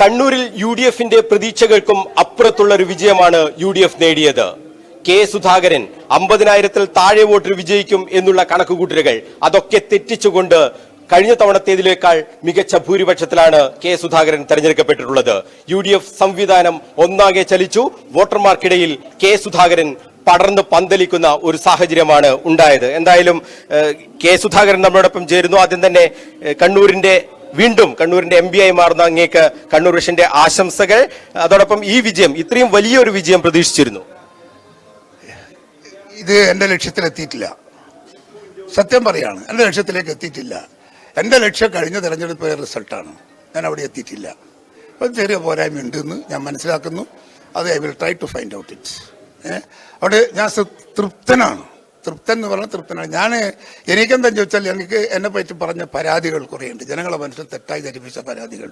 കണ്ണൂരിൽ U D എഫിന്റെ പ്രതീക്ഷകൾക്കും അപ്പുറത്തുള്ള ഒരു വിജയമാണ് യു ഡി എഫ് നേടിയത്. കെ സുധാകരൻ അമ്പതിനായിരത്തിൽ താഴെ വോട്ടിൽ വിജയിക്കും എന്നുള്ള കണക്കുകൂട്ടലുകൾ അതൊക്കെ തെറ്റിച്ചുകൊണ്ട് കഴിഞ്ഞ തവണത്തേതിലേക്കാൾ മികച്ച ഭൂരിപക്ഷത്തിലാണ് കെ സുധാകരൻ തെരഞ്ഞെടുക്കപ്പെട്ടിട്ടുള്ളത്. യു ഡി എഫ് സംവിധാനം ഒന്നാകെ ചലിച്ചു. വോട്ടർമാർക്കിടയിൽ കെ സുധാകരൻ പടർന്ന് പന്തലിക്കുന്ന ഒരു സാഹചര്യമാണ് ഉണ്ടായത്. എന്തായാലും കെ സുധാകരൻ നമ്മളോടൊപ്പം ചേരുന്നു. ആദ്യം തന്നെ കണ്ണൂരിന്റെ വീണ്ടും കണ്ണൂരിന്റെ എം ആയി മാറുന്ന അങ്ങേക്ക് കണ്ണൂർ വിഷന്റെ ആശംസകൾ. അതോടൊപ്പം ഈ വിജയം ഇത്രയും വലിയൊരു വിജയം പ്രതീക്ഷിച്ചിരുന്നു. ഇത് എന്റെ ലക്ഷ്യത്തിലെത്തിയിട്ടില്ല സത്യം പറയാണ് എന്റെ ലക്ഷ്യത്തിലേക്ക് എത്തിയിട്ടില്ല. എന്റെ ലക്ഷ്യം കഴിഞ്ഞ തെരഞ്ഞെടുപ്പ് റിസൾട്ടാണ്. ഞാൻ അവിടെ എത്തിയിട്ടില്ല. ഒരു ചെറിയ പോരായ്മ ഉണ്ടെന്ന് ഞാൻ മനസ്സിലാക്കുന്നു. അത് I will try to find out it അവിടെ ഞാൻ തൃപ്തനാണ്. തൃപ്തൻ എന്ന് പറഞ്ഞാൽ തൃപ്തനാണ്. ഞാൻ എനിക്കെന്താ ചോദിച്ചാൽ എനിക്ക് എന്നെ പറ്റി പറഞ്ഞ പരാതികൾ കുറേയുണ്ട്. ജനങ്ങളെ മനസ്സിൽ തെറ്റായി ധരിപ്പിച്ച പരാതികൾ.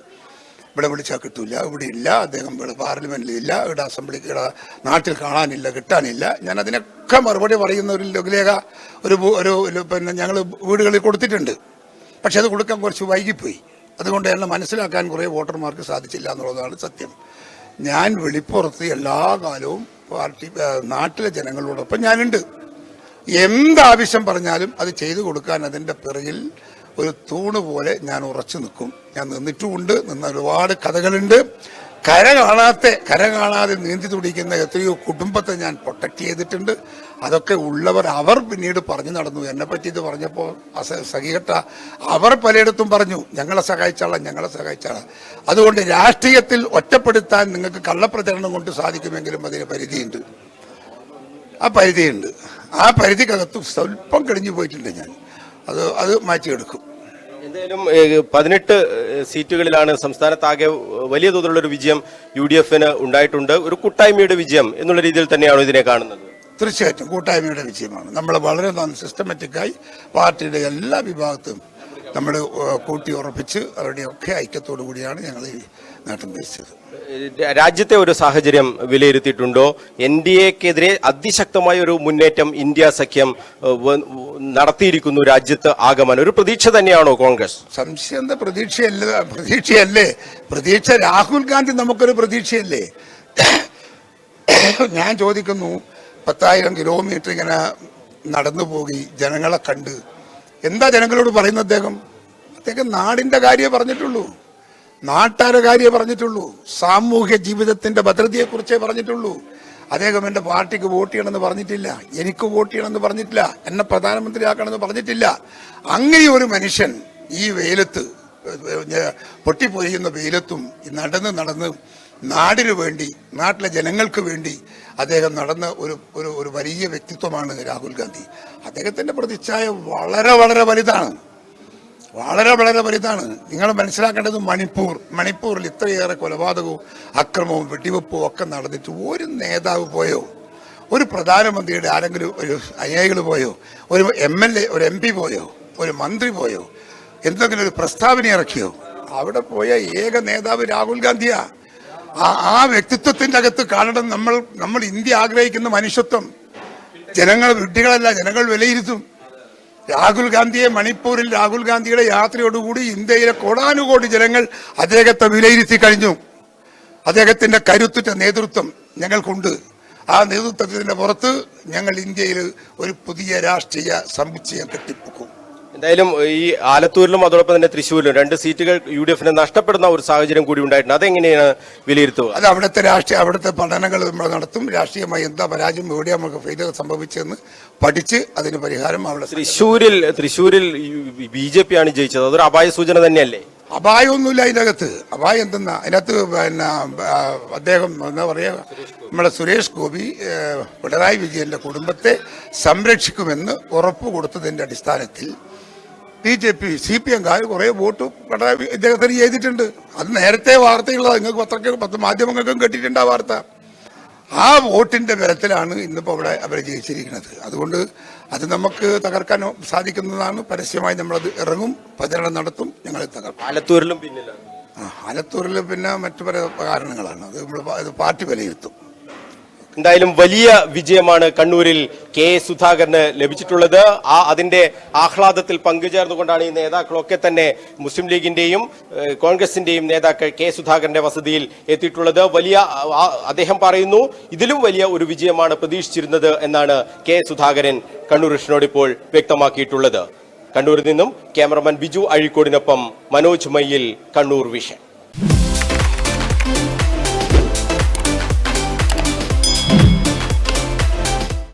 ഇവിടെ വിളിച്ചാൽ കിട്ടൂല ഇവിടെ ഇല്ല അദ്ദേഹം ഇവിടെ പാർലമെന്റിൽ ഇല്ല ഇവിടെ അസംബ്ലി ഇവിടെ നാട്ടിൽ കാണാനില്ല കിട്ടാനില്ല. ഞാൻ അതിനൊക്കെ മറുപടി പറയുന്ന ഒരു ലഘുലേഖ ഒരു ഒരു പിന്നെ ഞങ്ങൾ വീടുകളിൽ കൊടുത്തിട്ടുണ്ട്. പക്ഷെ അത് കൊടുക്കാൻ കുറച്ച് വൈകിപ്പോയി. അതുകൊണ്ട് എന്നെ മനസ്സിലാക്കാൻ കുറേ വോട്ടർമാർക്ക് സാധിച്ചില്ല എന്നുള്ളതാണ് സത്യം. ഞാൻ വെളിപ്പുറത്ത് എല്ലാ കാലവും പാർട്ടി നാട്ടിലെ ജനങ്ങളോടൊപ്പം ഞാനുണ്ട്. എന്താവശ്യം പറഞ്ഞാലും അത് ചെയ്തു കൊടുക്കാൻ അതിന്റെ പിറകിൽ ഒരു തൂണ് പോലെ ഞാൻ ഉറച്ചു നിൽക്കും. ഞാൻ നിന്നിട്ടുമുണ്ട് നിന്ന ഒരുപാട് കഥകളുണ്ട്. കര കാണാത്ത കര കാണാതെ നീന്തി തുടിക്കുന്ന എത്രയോ കുടുംബത്തെ ഞാൻ പ്രൊട്ടക്ട് ചെയ്തിട്ടുണ്ട്. അതൊക്കെ ഉള്ളവർ അവർ പിന്നീട് പറഞ്ഞു നടന്നു. എന്നെ പറ്റി ഇത് പറഞ്ഞപ്പോൾ സഹികെട്ട അവർ പലയിടത്തും പറഞ്ഞു ഞങ്ങളെ സഹായിച്ചാളാ ഞങ്ങളെ സഹായിച്ചാളാ. അതുകൊണ്ട് രാഷ്ട്രീയത്തിൽ ഒറ്റപ്പെടുത്താൻ നിങ്ങൾക്ക് കള്ളപ്രചരണം കൊണ്ട് സാധിക്കുമെങ്കിലും അതിന് പരിധിയുണ്ട്. ആ പരിധിയുണ്ട്. ആ പരിധിക്കകത്ത് സ്വല്പം കഴിഞ്ഞു പോയിട്ടുണ്ട് ഞാൻ. അത് അത് മാറ്റിയെടുക്കും. എന്തായാലും പതിനെട്ട് സീറ്റുകളിലാണ് സീറ്റുകളിലാണ് സംസ്ഥാനത്താകെ വലിയ തോതിലുള്ള ഒരു വിജയം യു ഡി എഫിന് ഉണ്ടായിട്ടുണ്ട്. ഒരു കൂട്ടായ്മയുടെ വിജയം എന്നുള്ള രീതിയിൽ തന്നെയാണ് ഇതിനെ കാണുന്നത്? തീർച്ചയായിട്ടും കൂട്ടായ്മയുടെ വിജയമാണ്. നമ്മൾ വളരെ സിസ്റ്റമാറ്റിക്കായി പാർട്ടിയുടെ എല്ലാ വിഭാഗത്തും നമ്മൾ കൂട്ടി ഉറപ്പിച്ച് അവരുടെയൊക്കെ ഐക്യത്തോടു കൂടിയാണ് ഞങ്ങൾ ഈ നേട്ടം കൈവരിച്ചത് രാജ്യത്തെ ഒരു സാഹചര്യം വിലയിരുത്തിയിട്ടുണ്ടോ? എൻ ഡി എക്കെതിരെ അതിശക്തമായ ഒരു മുന്നേറ്റം ഇന്ത്യ സഖ്യം നടത്തിയിരിക്കുന്നു രാജ്യത്ത് ആഗമനം. ഒരു പ്രതീക്ഷ തന്നെയാണോ കോൺഗ്രസ്? സംശയം എന്താ പ്രതീക്ഷയല്ല പ്രതീക്ഷയല്ലേ? പ്രതീക്ഷ രാഹുൽ ഗാന്ധി നമുക്കൊരു പ്രതീക്ഷയല്ലേ? ഞാൻ ചോദിക്കുന്നു പത്തായിരം കിലോമീറ്റർ ഇങ്ങനെ നടന്നു പോയി ജനങ്ങളെ കണ്ട് എന്താ ജനങ്ങളോട് പറയുന്നത് അദ്ദേഹം? അദ്ദേഹം നാടിന്റെ കാര്യമേ പറഞ്ഞിട്ടുള്ളൂ. നാട്ടാരുടെ കാര്യമേ പറഞ്ഞിട്ടുള്ളൂ. സാമൂഹ്യ ജീവിതത്തിന്റെ ഭദ്രതയെക്കുറിച്ചേ പറഞ്ഞിട്ടുള്ളൂ. അദ്ദേഹം എന്റെ പാർട്ടിക്ക് വോട്ട് ചെയ്യണമെന്ന് പറഞ്ഞിട്ടില്ല. എനിക്ക് വോട്ട് ചെയ്യണമെന്ന് പറഞ്ഞിട്ടില്ല. എന്നെ പ്രധാനമന്ത്രിയാക്കണമെന്ന് പറഞ്ഞിട്ടില്ല. അങ്ങനെ ഒരു മനുഷ്യൻ ഈ വെയിലത്ത് പൊട്ടിപ്പൊരിയുന്ന വെയിലത്തും നടന്ന് നടന്ന് നാടിനു വേണ്ടി നാട്ടിലെ ജനങ്ങൾക്ക് വേണ്ടി അദ്ദേഹം നടന്ന ഒരു ഒരു ഒരു വലിയ വ്യക്തിത്വമാണ് രാഹുൽ ഗാന്ധി. അദ്ദേഹത്തിന്റെ പ്രതിച്ഛായ വളരെ വളരെ വലുതാണ്. വളരെ വളരെ വലുതാണ്. നിങ്ങൾ മനസ്സിലാക്കേണ്ടത് മണിപ്പൂർ മണിപ്പൂരിൽ ഇത്രയേറെ കൊലപാതകവും അക്രമവും വെടിവെപ്പും ഒക്കെ നടന്നിട്ട് ഒരു നേതാവ് പോയോ? ഒരു പ്രധാനമന്ത്രിയുടെ ആരെങ്കിലും ഒരു ഐ പോയോ? ഒരു എം എൽ എ ഒരു എം പി പോയോ? ഒരു മന്ത്രി പോയോ? എന്തെങ്കിലും ഒരു പ്രസ്താവന ഇറക്കിയോ? അവിടെ പോയ ഏക നേതാവ് രാഹുൽ ഗാന്ധിയാ. ആ ആ വ്യക്തിത്വത്തിന്റെ അകത്ത് കാണണം നമ്മൾ നമ്മൾ ഇന്ത്യ ആഗ്രഹിക്കുന്ന മനുഷ്യത്വം. ജനങ്ങൾ വിഡ്ഢികളല്ല ജനങ്ങൾ വിലയിരുത്തും. രാഹുൽ ഗാന്ധിയെ മണിപ്പൂരിൽ രാഹുൽ ഗാന്ധിയുടെ യാത്രയോടുകൂടി ഇന്ത്യയിലെ കോടാനുകോടി ജനങ്ങൾ അദ്ദേഹത്തെ വിലയിരുത്തി കഴിഞ്ഞു. അദ്ദേഹത്തിന്റെ കരുത്തുറ്റ നേതൃത്വം ഞങ്ങൾക്കുണ്ട്. ആ നേതൃത്വത്തിന്റെ പുറത്ത് ഞങ്ങൾ ഇന്ത്യയിൽ ഒരു പുതിയ രാഷ്ട്രീയ സമുച്ചയം കെട്ടിപ്പൊക്കും. എന്തായാലും ഈ ആലത്തൂരിലും അതോടൊപ്പം തന്നെ തൃശ്ശൂരിലും രണ്ട് സീറ്റുകൾ യു ഡി എഫിന് നഷ്ടപ്പെടുന്ന ഒരു സാഹചര്യം കൂടി ഉണ്ടായിട്ടുണ്ട്. അതെങ്ങനെയാണ് വിലയിരുത്തുക? അത് അവിടുത്തെ രാഷ്ട്രീയ അവിടുത്തെ പഠനങ്ങൾ നമ്മൾ നടത്തും. രാഷ്ട്രീയമായി എന്താ പരാജയം എവിടെ നമുക്ക് ഫെയിലിയർ സംഭവിച്ചതെന്ന് പഠിച്ച് അതിന് പരിഹാരം അവിടെ തൃശ്ശൂരിൽ തൃശ്ശൂരിൽ ബി ജെ പി ആണ് ജയിച്ചത്. അതൊരു അപായ സൂചന തന്നെയല്ലേ? അപായമൊന്നുമില്ല അതിനകത്ത്. അപായം എന്തെന്നാ? അതിനകത്ത് പിന്നെ അദ്ദേഹം എന്താ പറയുക നമ്മുടെ സുരേഷ് ഗോപി പിണറായി വിജയന്റെ കുടുംബത്തെ സംരക്ഷിക്കുമെന്ന് ഉറപ്പ് കൊടുത്തതിന്റെ അടിസ്ഥാനത്തിൽ B J P C P എംകാർ കുറെ വോട്ട് പിണറായി ഇദ്ദേഹത്തിന് ചെയ്തിട്ടുണ്ട്. അത് നേരത്തെ വാർത്തയുള്ളതാണ് നിങ്ങൾക്ക് പത്ര മാധ്യമങ്ങൾക്കും കേട്ടിട്ടുണ്ട് ആ വാർത്ത. ആ വോട്ടിന്റെ ബലത്തിലാണ് ഇന്നിപ്പോൾ അവിടെ അവർ ജയിച്ചിരിക്കുന്നത്. അതുകൊണ്ട് അത് നമുക്ക് തകർക്കാൻ സാധിക്കുന്നതാണ്. പരസ്യമായി നമ്മളത് ഇറങ്ങും പ്രചരണം നടത്തും ഞങ്ങൾ തകർക്കും. ആലത്തൂരിലും ആ, ആലത്തൂരിൽ പിന്നെ മറ്റു പല കാരണങ്ങളാണ്. അത് നമ്മൾ പാർട്ടി വിലയിരുത്തും. എന്തായാലും വലിയ വിജയമാണ് കണ്ണൂരിൽ കെ സുധാകരന് ലഭിച്ചിട്ടുള്ളത്. ആ അതിന്റെ ആഹ്ലാദത്തിൽ പങ്കുചേർന്നുകൊണ്ടാണ് ഈ നേതാക്കളൊക്കെ തന്നെ മുസ്ലിം ലീഗിന്റെയും കോൺഗ്രസിന്റെയും നേതാക്കൾ കെ സുധാകരന്റെ വസതിയിൽ എത്തിയിട്ടുള്ളത്. വലിയ അദ്ദേഹം പറയുന്നു ഇതിലും വലിയ ഒരു വിജയമാണ് പ്രതീക്ഷിച്ചിരുന്നത് എന്നാണ് കെ സുധാകരൻ കണ്ണൂർ കൃഷ്ണനോട് ഇപ്പോൾ വ്യക്തമാക്കിയിട്ടുള്ളത്. കണ്ണൂരിൽ നിന്നും ക്യാമറമാൻ ബിജു അഴീക്കോടിനൊപ്പം മനോജ് മയ്യിൽ കണ്ണൂർ വിഷൻ.